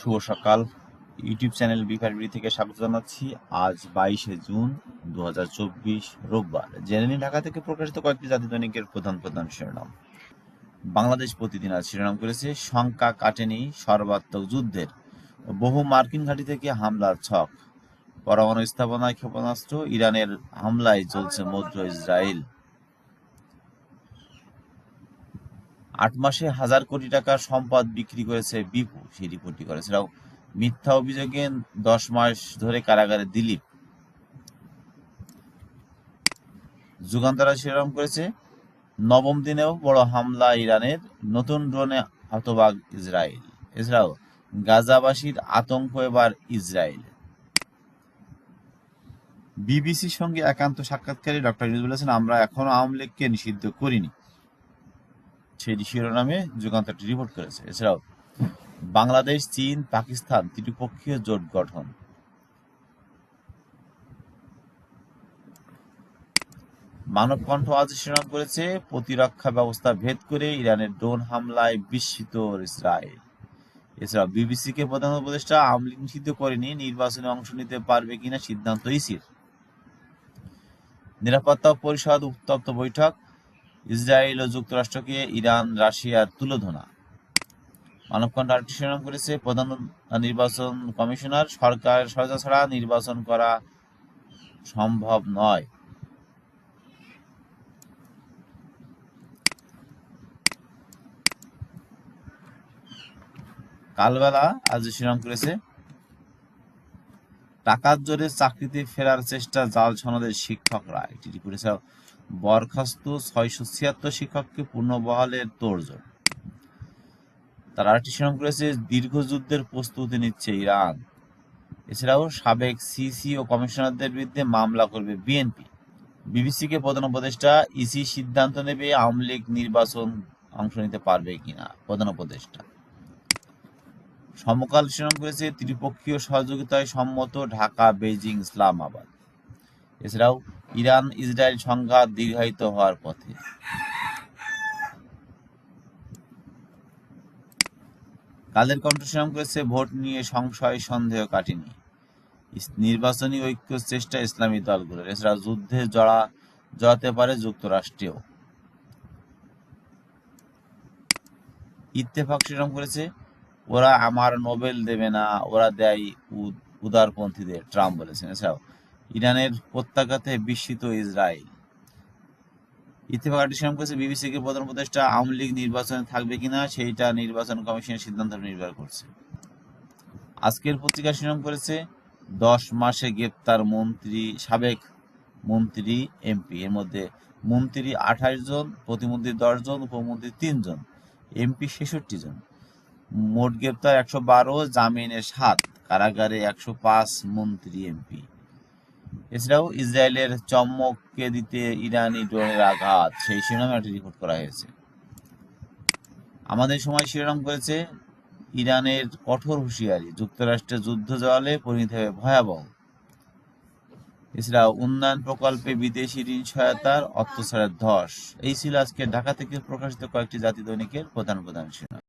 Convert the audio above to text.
শুভ সকাল। YouTube channel বিফারবিডি থেকে স্বাগত জানাচ্ছি। আজ বাইশে জুন দু রোববার। জেনে ঢাকা থেকে প্রকাশিত কয়েকটি জাতি দৈনিকের প্রধান প্রধান শিরোনাম। বাংলাদেশ প্রতিদিন আজ শিরোনাম করেছে, শঙ্কা কাটেনি সর্বাত্মক যুদ্ধের। বহু মার্কিন ঘাঁটি থেকে হামলার ছক। পরমাণু স্থাপনায় ক্ষেপণাস্ত্র, ইরানের হামলায় চলছে মধ্য ইসরায়েল। আট মাসে হাজার কোটি টাকার সম্পদ বিক্রি করেছে বিপু সেই রিপোর্টটি করেছে। এরাও মিথ্যা অভিযোগে দশ মাস ধরে কারাগারে দিলীপ। যুগান্তরা শিরোনাম করেছে, নবম দিনেও বড় হামলা ইরানের, নতুন ড্রোনে হতবাক ইসরায়েল। এছাড়াও গাজাবাসীর আতঙ্ক এবার ইসরায়েল। বিবিসির সঙ্গে একান্ত সাক্ষাৎকারে ডক্টর ইউনুস বলেছেন, আমরা এখনও আওয়ামী লীগকে নিষিদ্ধ করিনি। সেই শিরোনামে যুগান্তরটি রিপোর্ট করেছে। এছাড়াও, বাংলাদেশ, চীন, পাকিস্তান ত্রিপক্ষীয় জোট গঠন। মানব কণ্ঠ আজ শিরোনাম করেছে, প্রতিরক্ষা ব্যবস্থা ভেদ করে ইরানের ড্রোন হামলায় বিস্মিত ইসরায়েল। এছাড়া বিবিসিকে প্রধান উপদেষ্টা আওয়ামী লীগ নিষিদ্ধ করেনি, নির্বাচনে অংশ নিতে পারবে কিনা সিদ্ধান্ত ইসির। নিরাপত্তা পরিষদ উত্তপ্ত বৈঠক ইসরায়েল ও যুক্তরাষ্ট্রকে ইরান রাশিয়ার তুলোধনা। মানবকণ্ঠ আরেকটি শিরোনাম করেছে। প্রধান নির্বাচন কমিশনার, সরকার সহায়তা ছাড়া নির্বাচন করা সম্ভব নয়। কালবেলা আজ শিরোনাম করেছে, টাকার জোরে চাকরিতে ফেরার চেষ্টা জাল সনদের শিক্ষকরা। একটি রিপোর্ট বরখাস্ত ছয়শো ছিয়াত্তর শিক্ষককে পুনর্বহালের তোড়জোড়। তারা আরেকটি শিরোনাম করেছে দীর্ঘ যুদ্ধের প্রস্তুতি নিচ্ছে ইরান। এছাড়াও সাবেক সিসি ও কমিশনারদের বিরুদ্ধে মামলা করবে বিএনপি। বিবিসিকে প্রধান উপদেষ্টা ইসি সিদ্ধান্ত নেবে আওয়ামী লীগ নির্বাচন অংশ নিতে পারবে কিনা, প্রধান উপদেষ্টা। সমকাল শিরোনাম করেছে, ত্রিপক্ষীয় সহযোগিতায় সম্মত ঢাকা বেজিং ইসলামাবাদ। এছাড়াও ইরান, ইসরায়েল সংঘাত দীর্ঘায়িত হওয়ার পথে। কালের কণ্ঠ শিরোনাম করেছে, ভোট নিয়ে সংশয়, সন্দেহ কাটেনি। নির্বাচনী ঐক্য চেষ্টা ইসলামী দলগুলোর। এছাড়া যুদ্ধে জড়া, জড়াতে পারে যুক্তরাষ্ট্রেও। ইত্তেফাক শিরোনাম করেছে, ওরা আমার নোবেল দেবে না, ওরা দেয় উদারপন্থীদের, ট্রাম্প বলেছেন। এছাড়াও ইরানের প্রত্যাঘাতে বিস্মিত ইসরায়েল। ইত্তেফাক আর্টিশন করেছে বিবিসিকে প্রধান উপদেষ্টা আওয়ামী লীগ নির্বাচনে থাকবে কিনা সেইটা নির্বাচন কমিশনের সিদ্ধান্ত নির্ভর করছে। আজকের পত্রিকা শিরোনাম করেছে, দশ মাসে গ্রেপ্তার মন্ত্রী, সাবেক মন্ত্রী, এমপি। এর মধ্যে মন্ত্রী আঠাশ জন, প্রতিমন্ত্রী দশ জন, উপমন্ত্রী তিনজন এমপি ছেষট্টি জন। মোট গ্রেপ্তার একশো বারো জামিনে সাত, কারাগারে একশো পাঁচ মন্ত্রী, এমপি। এছাড়াও ইসরায়েলের চমককে দিতে ইরানি ড্রোনের আঘাত, সেই শিরোনামে একটি রিপোর্ট করা হয়েছে। আমাদের সময় শিরোনাম করেছে ইরানের কঠোর হুঁশিয়ারি, যুক্তরাষ্ট্রের যুদ্ধ জওয়ালে পরিণত হবে ভয়াবহ। এছাড়াও উন্নয়ন প্রকল্পে বিদেশি ঋণ সহায়তার অর্থ ছাড়ের ধস। এই ছিল আজকে ঢাকা থেকে প্রকাশিত কয়েকটি জাতি দৈনিকের প্রধান প্রধান শিরোনাম।